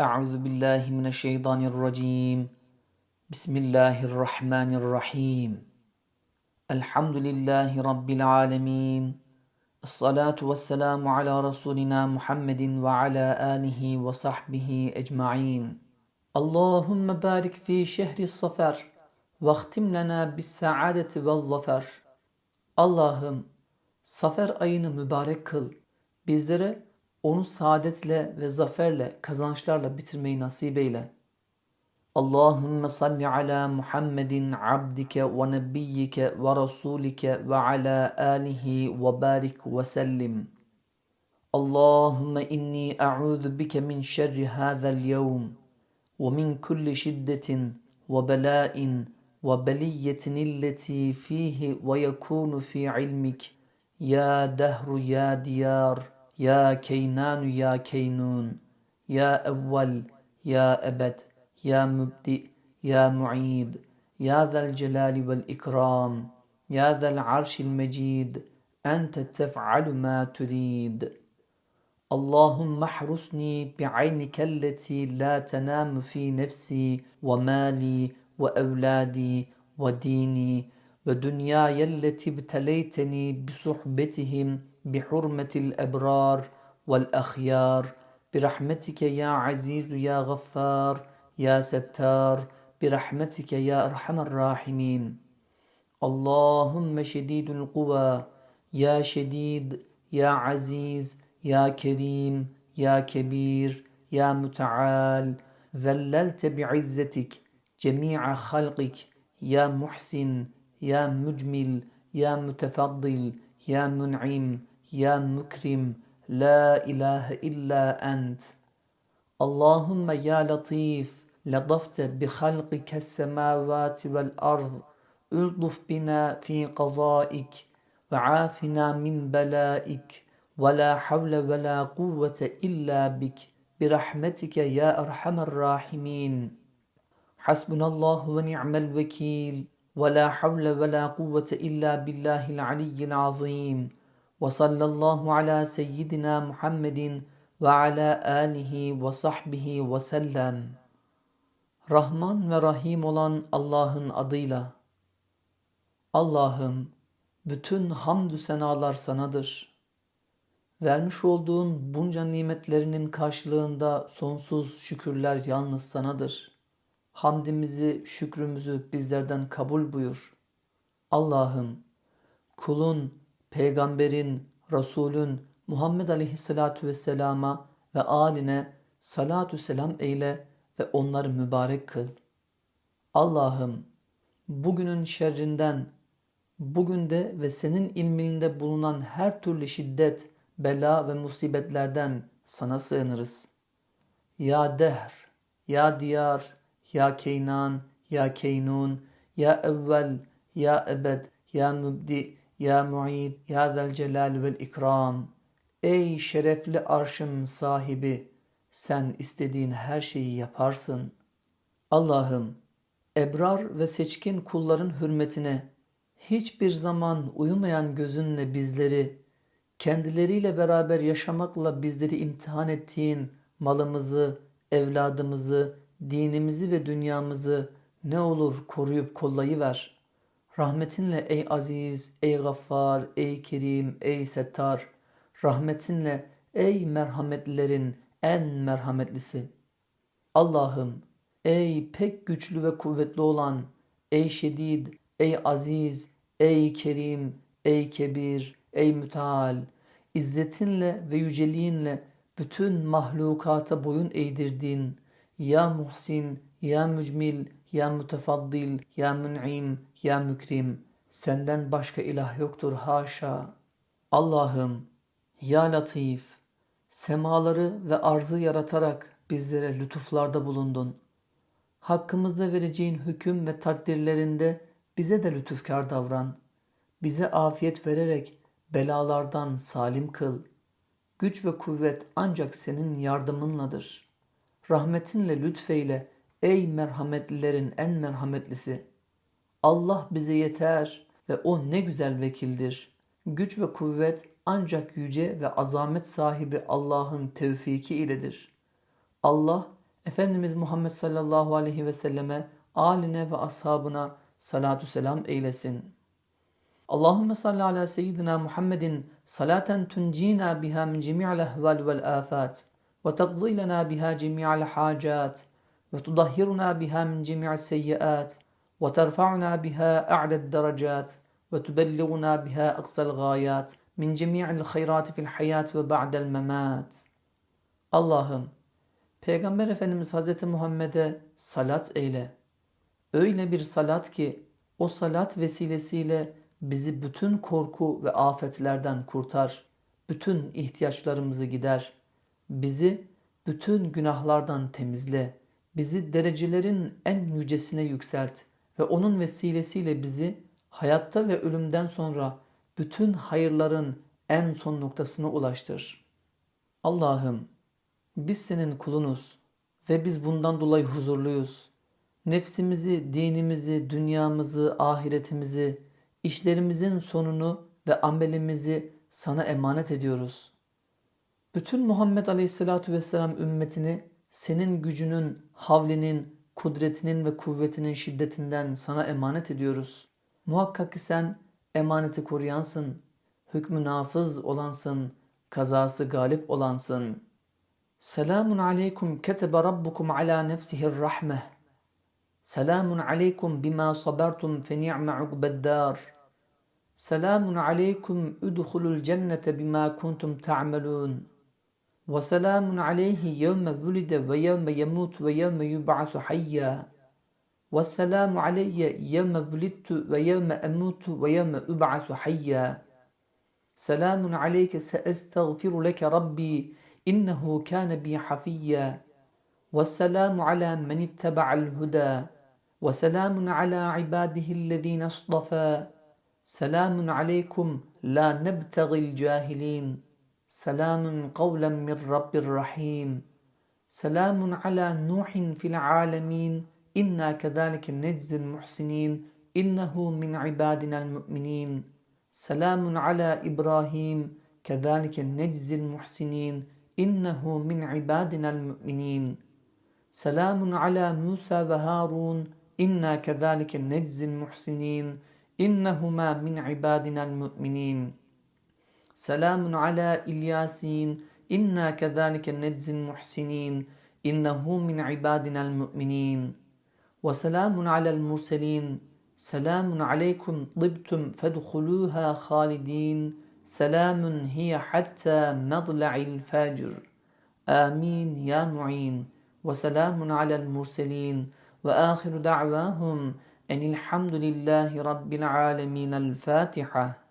أعوذ بالله من الشيطان الرجيم بسم الله الرحمن الرحيم الحمد لله رب العالمين الصلاة والسلام على رسولنا محمد وعلى آله وصحبه أجمعين اللهم بارك في شهر الصفر واختم لنا بالسعادة والظفر Allah'ım Safer ayını mübarek kıl. Bizlere onu saadetle ve zaferle, kazançlarla bitirmeyi nasip eyle. Allahümme salli ala Muhammedin abdike ve nebiyyike ve rasulike ve ala alihi ve barik ve sellim. Allahümme inni a'udhu bike min şerri hâzel yevm ve min kulli şiddetin ve belâin ve beliyyetin illeti fihi ve yekûnu fi ilmik ya dehru ya diyar يا كينان يا كينون يا أول يا أبد يا مبدئ يا معيد يا ذا الجلال والإكرام يا ذا العرش المجيد أنت تفعل ما تريد. اللهم احرسني بعينك التي لا تنام في نفسي ومالي وأولادي وديني ودنياي التي ابتليتني بصحبتهم بحرمة الأبرار والأخيار. برحمتك يا عزيز يا غفار يا ستار. برحمتك يا أرحم الراحمين. اللهم شديد القوى يا شديد يا عزيز يا كريم يا كبير يا متعال. ذللت بعزتك جميع خلقك يا محسن يا مجمل يا متفضل يا منعم. يا مكرم لا إله إلا أنت. اللهم يا لطيف لطفت بخلقك السماوات والأرض. ألطف بنا في قضائك وعافنا من بلائك. ولا حول ولا قوة إلا بك. برحمتك يا أرحم الراحمين. حسبنا الله ونعم الوكيل. ولا حول ولا قوة إلا بالله العلي العظيم. وصلى الله على سيدنا محمد وعلى آله وصحبه وسلم Rahman ve Rahim olan Allah'ın adıyla. Allah'ım bütün hamdü senalar sanadır. Vermiş olduğun bunca nimetlerinin karşılığında sonsuz şükürler yalnız sanadır. Hamdimizi, şükrümüzü bizlerden kabul buyur. Allah'ım kulun, peygamberin, Resulün Muhammed Aleyhisselatü Vesselam'a ve aline salatü selam eyle ve onları mübarek kıl. Allah'ım bugünün şerrinden, bugün de ve senin ilminde bulunan her türlü şiddet, bela ve musibetlerden sana sığınırız. Ya dehr, ya diyar, ya keynan, ya keynun, ya evvel, ya ebed, ya mübdi, ya muid, ya zel celal vel ikram. Ey şerefli arşın sahibi, sen istediğin her şeyi yaparsın. Allah'ım, ebrar ve seçkin kulların hürmetine hiçbir zaman uyumayan gözünle bizleri, kendileriyle beraber yaşamakla bizleri imtihan ettiğin malımızı, evladımızı, dinimizi ve dünyamızı ne olur koruyup kollayıver. Rahmetinle ey aziz, ey gaffar, ey kerim, ey settar. Rahmetinle ey merhametlilerin en merhametlisi. Allah'ım ey pek güçlü ve kuvvetli olan, ey şedid, ey aziz, ey kerim, ey kebir, ey müteal. İzzetinle ve yüceliğinle bütün mahlukata boyun eğdirdin. Ya Muhsin, Ya Mücmil, Ya Mütefaddil, Ya Mün'im, Ya Mükrim. Senden başka ilah yoktur haşa. Allah'ım, Ya Latif, semaları ve arzı yaratarak bizlere lütuflarda bulundun. Hakkımızda vereceğin hüküm ve takdirlerinde bize de lütufkar davran. Bize afiyet vererek belalardan salim kıl. Güç ve kuvvet ancak senin yardımınladır. Rahmetinle lütfeyle ey merhametlilerin en merhametlisi. Allah bize yeter ve o ne güzel vekildir. Güç ve kuvvet ancak yüce ve azamet sahibi Allah'ın tevfiki iledir. Allah Efendimiz Muhammed sallallahu aleyhi ve selleme, aline ve ashabına salatu selam eylesin. Allahümme salli ala seyyidina Muhammedin salaten tuncina biha min cemi'il ehval vel afat ve taqdi lana biha cemi'il hacat ve tudahhiruna biha min cemi'is seyyiat ve terfa'una biha a'la'd derecat ve tubellighuna biha aqsal gayat min cemi'il hayrati fil hayat ve ba'del memat. Allah'ım Peygamber Efendimiz Hazreti Muhammed'e salat eyle. Öyle bir salat ki o salat vesilesiyle bizi bütün korku ve afetlerden kurtar. Bütün ihtiyaçlarımızı gider. Bizi bütün günahlardan temizle. Bizi derecelerin en yücesine yükselt ve onun vesilesiyle bizi hayatta ve ölümden sonra bütün hayırların en son noktasına ulaştır. Allah'ım biz senin kulunuz ve biz bundan dolayı huzurluyuz. Nefsimizi, dinimizi, dünyamızı, ahiretimizi, işlerimizin sonunu ve amelimizi sana emanet ediyoruz. Bütün Muhammed Aleyhisselatü Vesselam ümmetini senin gücünün, havlinin, kudretinin ve kuvvetinin şiddetinden sana emanet ediyoruz. Muhakkak ki sen emaneti koruyansın, hükmü nafız olansın, kazası galip olansın. Selamun aleykum ketebe rabbukum ala nefsihir rahmeh. Selamun aleykum bima sabertum fe ni'me ukbeddar. Selamun aleykum udhulul cennete bima kuntum ta'melun. وسلام عليه يوم ولد ويوم يموت ويوم يبعث حيا. والسلام علي يوم ولدت ويوم أموت ويوم أبعث حيا. سلام عليك سأستغفر لك ربي إنه كان بي حفيا. والسلام على من اتبع الهدى. وسلام على عباده الذين اصطفى. سلام عليكم لا نبتغي الجاهلين. سلام قولا من رب رحيم سلام على نوح في العالمين. إنا كذلك نجزي المحسنين. إنه من عبادنا المؤمنين. سلام على إبراهيم. كذلك نجزي المحسنين. إنه من عبادنا المؤمنين. سلام على موسى وهارون. إنا كذلك نجزي المحسنين. إنهما من عبادنا المؤمنين. سلام على إلياسين. إنا كذلك نجزي المحسنين. إنه من عبادنا المؤمنين. وسلام على المرسلين. سلام عليكم طبتم فادخلوها خالدين. سلام هي حتى مطلع الفجر. آمين يا معين. وسلام على المرسلين. وآخر دعواهم أن الحمد لله رب العالمين الفاتحة.